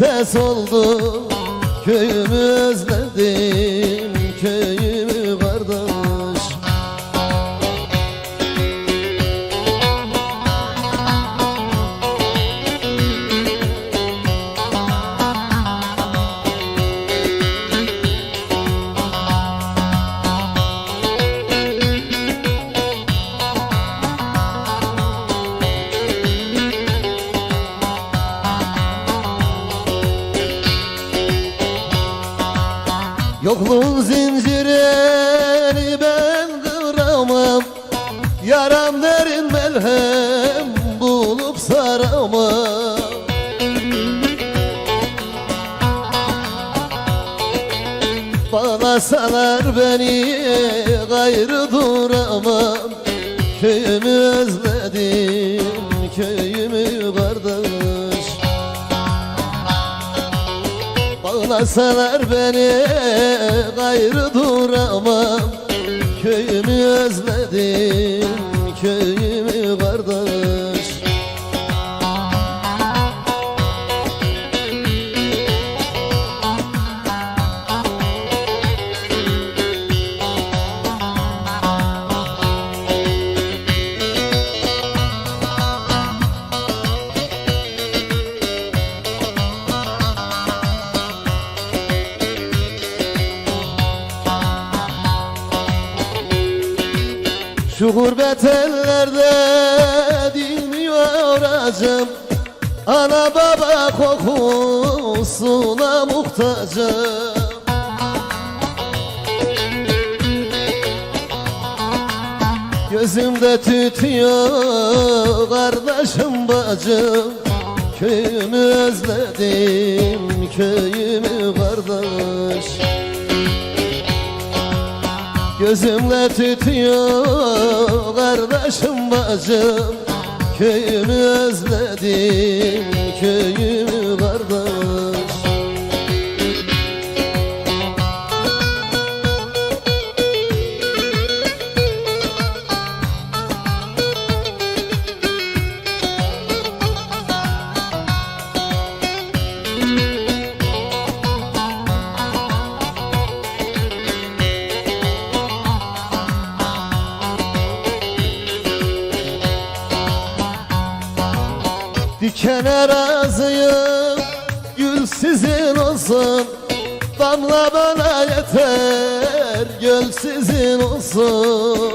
gurbete soldu Köyümü özledim, Yokluğun zincirini ben kıramam. Yaram derin melhem bulup saramam. Bağlasalar beni gayrı duramam. Köyümü özledim, köyümü kardeş Bağlasalar beni gayrı duramam. Köyümü özledim, Şu gurbet ellerde dinmiyor acım Ana baba kokusuna muhtacım. Gözümde tütüyor kardeşim bacım. Köyümü özledim, köyümü kardeş Gözümle tütüyor kardeşim bacım. Köyümü özledim, köyümü Dikene razıyım Gül sizin olsun. Damla bana yeter Göl sizin olsun.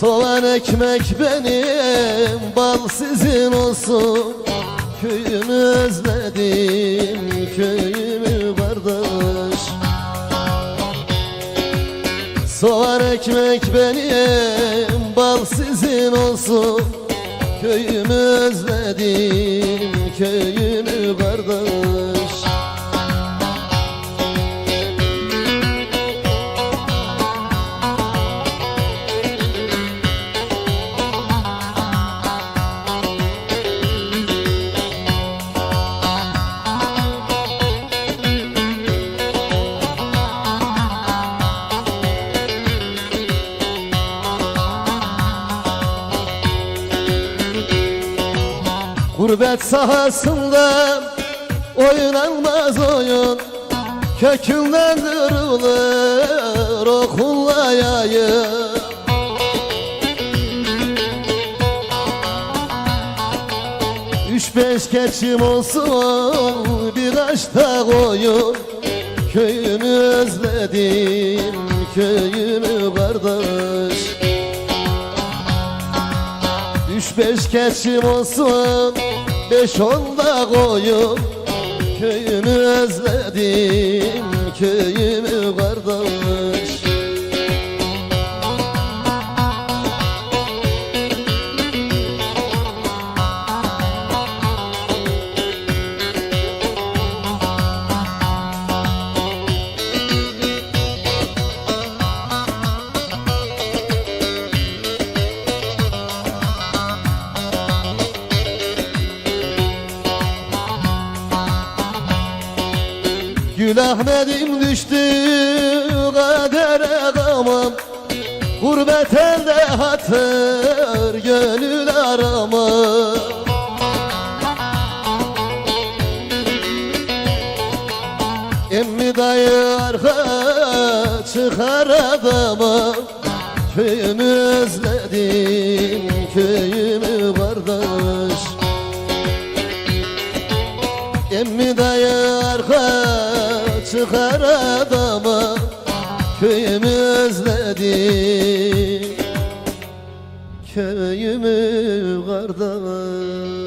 Soğan ekmek benim Bal sizin olsun. Köyümü özledim Köyümü kardeş Soğan ekmek benim, bal sizin olsun. Köyümü özledim, köyümü Gurbet sahasında oynanmaz oyun. Kökünden kırılır okulla yayın Üç beş keçim olsun birkaç da koyun. Köyümü özledim köyümü kardeş beş keçim olsun Beş on da koyun Köyümü özledim Köyümü kardeş Gül Ahmet'im düştü kadere gamam Gurbet elde hatır gönül arama. Emmi dayı arka çıkar adama. Köyümü özledim köyümü çıkar adama Köyümü özledim Köyümü kardeş